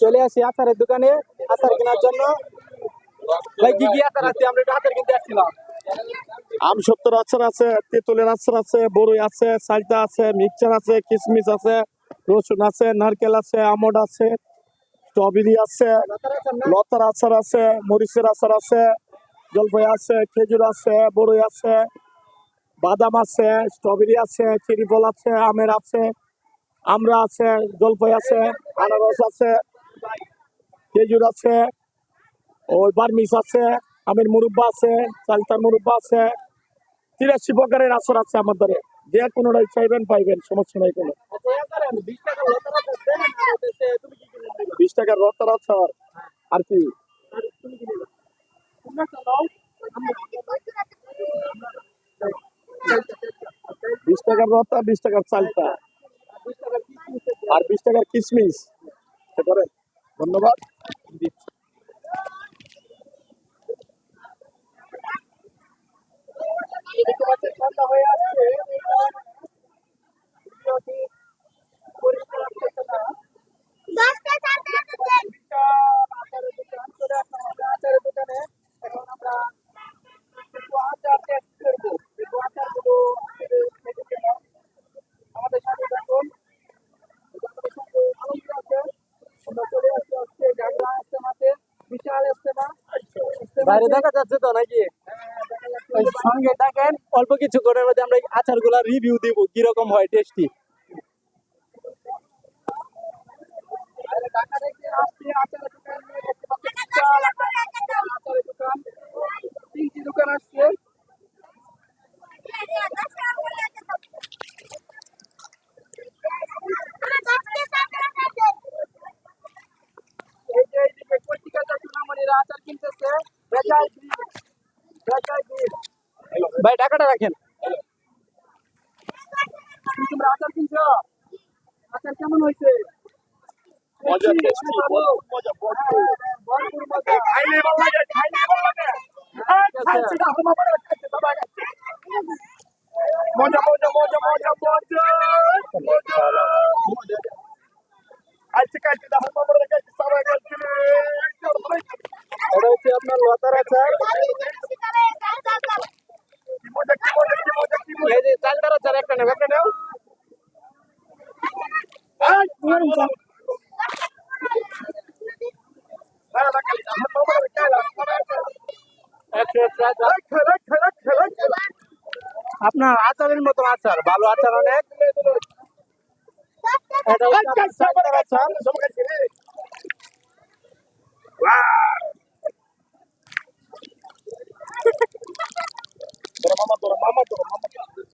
চলে আসি আচারের দোকানে আচার কেনার জন্য। ভাই কি কি আচার আছে? আমরা একটু আচার কিনতে আসছিলাম। আম সত্তর আচার আছে তেঁতুলের আচার আছে বড়ই আছে সালটা আছে মিক্সচার আছে কিশমিশ আছে রসুন আছে নারকেল আছে আমড আছে স্ট্রবেরি আছে লতার আচার আছে মরিচের আচার আছে জলপাই আছে খেজুর আছে বড়ই আছে বাদাম আছে স্ট্রবেরি আছে চেরি ফল আছে আমের আছে আমরা আছে জলপাই আছে আনারস আছে খেজুর আছে ওই বার্মিস আছে, আমের মুরব্বা আছে, চালতার মুরব্বা আছে। তিরাশি প্রকারের আচার আছে আমাদের যে কোনোটাই চাইবেন, পাইবেন, সমস্যা নাই কোনো। বিশ টাকার রত্তার আচার আর। কি? বিশ টাকার রত্তা, বিশ টাকার চালটা আর বিশ টাকার কিশমিশ। করেন ধন্যবাদ। ঠান্ডা হয়ে আসছে। আমাদের সাথে আছে। আমরা চলে আসছি। বিশাল ইস্তেমা বাইরে দেখা যাচ্ছে তো নাকি? সঙ্গে দেখেন অল্প কিছু করে মধ্যে আমরা আচারগুলা রিভিউ দিব কীরকম হয় টেস্টি ঢাকা থেকে আসছি আচারের দোকান নিয়ে দেখতে পাচ্ছি বিশাল একটা আচারের দোকান তিনটি দোকান আসছে এই যে এইদিকে পত্রিকাটা সোনামণিরা আচার কিনতেছে বেজায় ভিড় বেজায় ভিড় ভাই টাকাটা রাখেন তোমরা আচার কিনছো আচার কেমন হয়েছে। মজা হ্যাঁ। খাইলে ভালো লাগে খাইলে ভালো লাগে খাইছে, সবাই খাইছে। একশো একশো আচার এই, খেলা খেলা খেলা খেলা আপনার আচারের মতো আচার ভালো আচার অনেক এটা হচ্ছে আপনার চালতার আচার Toro